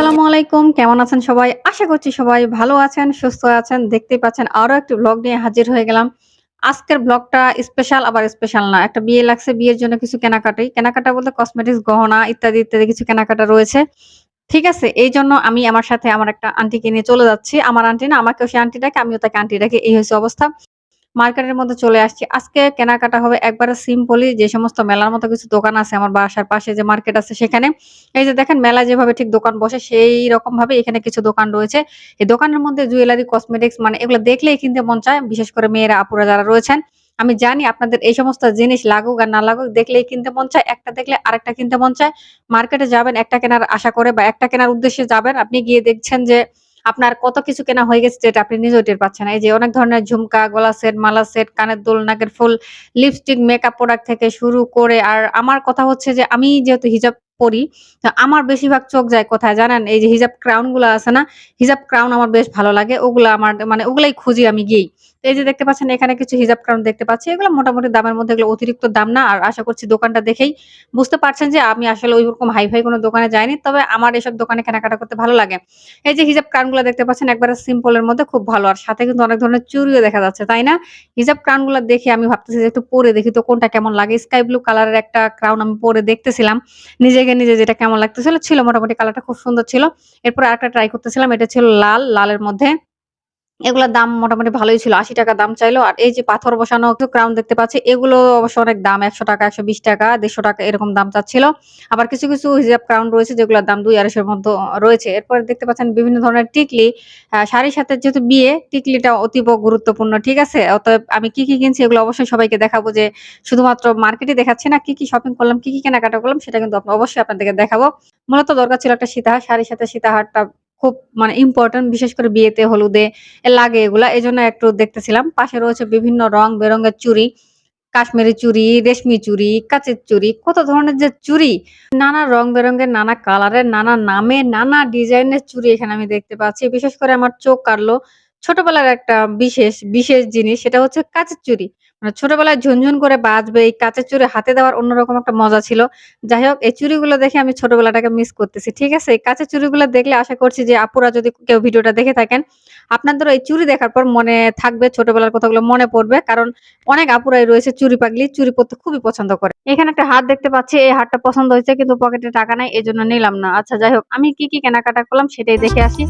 আসসালামু আলাইকুম। কেমন আছেন সবাই? আশা করছি সবাই ভালো আছেন, সুস্থ আছেন। দেখতেই পাচ্ছেন আরও একটি ব্লগ নিয়ে হাজির হয়ে গেলাম। আজকের ব্লগটা স্পেশাল আবার স্পেশাল না। একটা বিয়ে লাগছে, বিয়ের জন্য কিছু কেনাকাটাই কেনাকাটা বলতে কসমেটিক্স গহনা ইত্যাদি ইত্যাদি কিছু কেনাকাটা রয়েছে। ঠিক আছে, এই জন্য আমি আমার সাথে আমার একটা আন্টিকে নিয়ে চলে যাচ্ছি। আমার আন্টি না, আমাকেও সে আন্টি ডাকে, আমিও তাকে আন্টি ডাকি। এই হচ্ছে অবস্থা। মার্কেটের মধ্যে চলে আসছি। আজকে কেনাকাটা হবে একবারে সিম্পলি যে সমস্ত মেলার মতো কিছু দোকান আছে আমার বাসার পাশে যে মার্কেট আছে সেখানে। এই যে দেখেন মেলা যেভাবে ঠিক দোকান বসে, সেই রকম ভাবে এখানে কিছু দোকান রয়েছে। এই দোকানের মধ্যে জুয়েলারি কসমেটিক্স মানে এগুলো দেখলেই কিনতে মন চায়, বিশেষ করে মেয়েরা, আপুরা যারা রয়েছেন। আমি জানি আপনাদের এই সমস্ত জিনিস লাগুক আর না লাগুক, দেখলেই কিনতে মন চায়, একটা দেখলে আরেকটা কিনতে মন চায়। মার্কেটে যাবেন, একটা কেনার আশা করে বা একটা কেনার উদ্দেশ্যে যাবেন। আপনি গিয়ে দেখছেন যে আপনার কত কিছু কেনা হয়ে গেছে যেটা আপনি নিজেও টের পাচ্ছেন এই যে অনেক ধরনের ঝুমকা, গলা সেট, মালা সেট, কানের দোল নাকের ফুল, লিপস্টিক, মেকআপ প্রোডাক্ট থেকে শুরু করে আর আমার কথা হচ্ছে যে আমি যেহেতু হিজাব পরি, আমার বেশিরভাগ চোখ যায় কোথায় জানেন? এই যে হিজাব ক্রাউনগুলা আছে না? হিজাব ক্রাউন আমার বেশ ভালো লাগে। ওগুলা আমার মানে ওগুলাই খুঁজি আমি গিয়েই। এই যে দেখতে পাচ্ছেন এখানে কিছু হিজাব ক্রাউন দেখতে পাচ্ছি। এগুলো মোটামুটি দামের মধ্যে এগুলো অতিরিক্ত দাম না। আর আশা করছি দোকানটা দেখেই বুঝতে পারছেন যে আমি আসলে ওইরকম হাই-ফাই কোনো দোকানে যাইনি। তবে আমার এসব দোকানে কেনাকাটা করতে ভালো লাগে। এই যে হিজাব ক্রাউনগুলা দেখতে পাচ্ছেন একবারে সিম্পল এর মধ্যে খুব ভালো। আর সাথে কিন্তু অনেক ধরনের চুরিও দেখা যাচ্ছে, তাই না? হিজাব ক্রাউনগুলা দেখে আমি ভাবতেছি যে একটু পরে দেখি তো কোনটা কেমন লাগে। স্কাই ব্লু কালারের একটা ক্রাউন আমি পরে দেখতেছিলাম। নিজেকে নিজে যেটা কেমন লাগতেছিল, ছিল মোটামুটি কালারটা খুব সুন্দর ছিল। এরপর আরেকটা ট্রাই করতেছিলাম। এটা ছিল লাল, লালের মধ্যে এগুলার দাম মোটামুটি ভালোই ছিল। ৳৮০ দাম চাইলো। আর এই যে পাথর বসানো ক্রাউন দেখতে পাচ্ছি, এগুলো অবশ্য অনেক দাম। ৳১০০, ৳১২০, ৳১৫০ এরকম দাম চাচ্ছিল। আবার কিছু, কিছু হিজাব ক্রাউন রয়েছে যেগুলোর দাম ৳২-৳২৫০ এর মধ্যে রয়েছে। এরপরে দেখতে পাচ্ছেন বিভিন্ন ধরনের টিকলি। শাড়ির সাথে যেহেতু বিয়ে, টিকলিটা অতীব গুরুত্বপূর্ণ। ঠিক আছে? অতএব আমি কি, কি কিনছি এগুলো অবশ্যই সবাইকে দেখাবো যে শুধুমাত্র মার্কেটে দেখাচ্ছি না। কি, কি শপিং করলাম, কি, কি কেনাকাটা করলাম সেটা কিন্তু অবশ্যই আপনাদেরকে দেখাবো। মূলত দরকার ছিল একটা সীতাহার। শাড়ির সাথে সীতাহারটা খুব মানে ইম্পোর্টেন্ট বিশেষ করে বিয়েতে, হলুদে লাগে এগুলা। এজন্য একটু দেখতেছিলাম। পাশে রয়েছে বিভিন্ন রং বেরঙের চুড়ি, কাশ্মীরি চুড়ি, রেশমি চুড়ি, কাঁচের চুড়ি, কত ধরনের যে চুড়ি। নানা রং বেরঙের, নানা কালারের, নানা নামে নানা ডিজাইনের চুড়ি এখানে আমি দেখতে পাচ্ছি। বিশেষ করে আমার চোখ কাটলো ছোটবেলার একটা বিশেষ, বিশেষ জিনিস সেটা হচ্ছে কাঁচের চুড়ি। মানে ছোটবেলায় ঝুনঝুন করে বাজবে এই কাঁচের চুড়ি হাতে দেওয়ার অন্যরকম একটা মজা ছিল। যাই হোক এই চুড়িগুলো দেখে আমি ছোটবেলাটাকে মিস করতেছি। ঠিক আছে? এই কাঁচের চুড়িগুলো দেখলে আশা করছি যে আপুরা যদি কেউ ভিডিওটা দেখে থাকেন, আপনাদেরও এই চুড়ি দেখার পর মনে থাকবে ছোটবেলার কথাগুলো মনে পড়বে। কারণ অনেক আপুরাই রয়েছে চুরি পাগলি, চুরি পড়তে খুবই পছন্দ করে। এখানে একটা হার দেখতে পাচ্ছি। এই হারটা পছন্দ হয়েছে কিন্তু পকেটে টাকা নাই এই জন্য নিলাম না। আচ্ছা যাই হোক আমি কি, কি কেনাকাটা করলাম সেটাই দেখে আসি।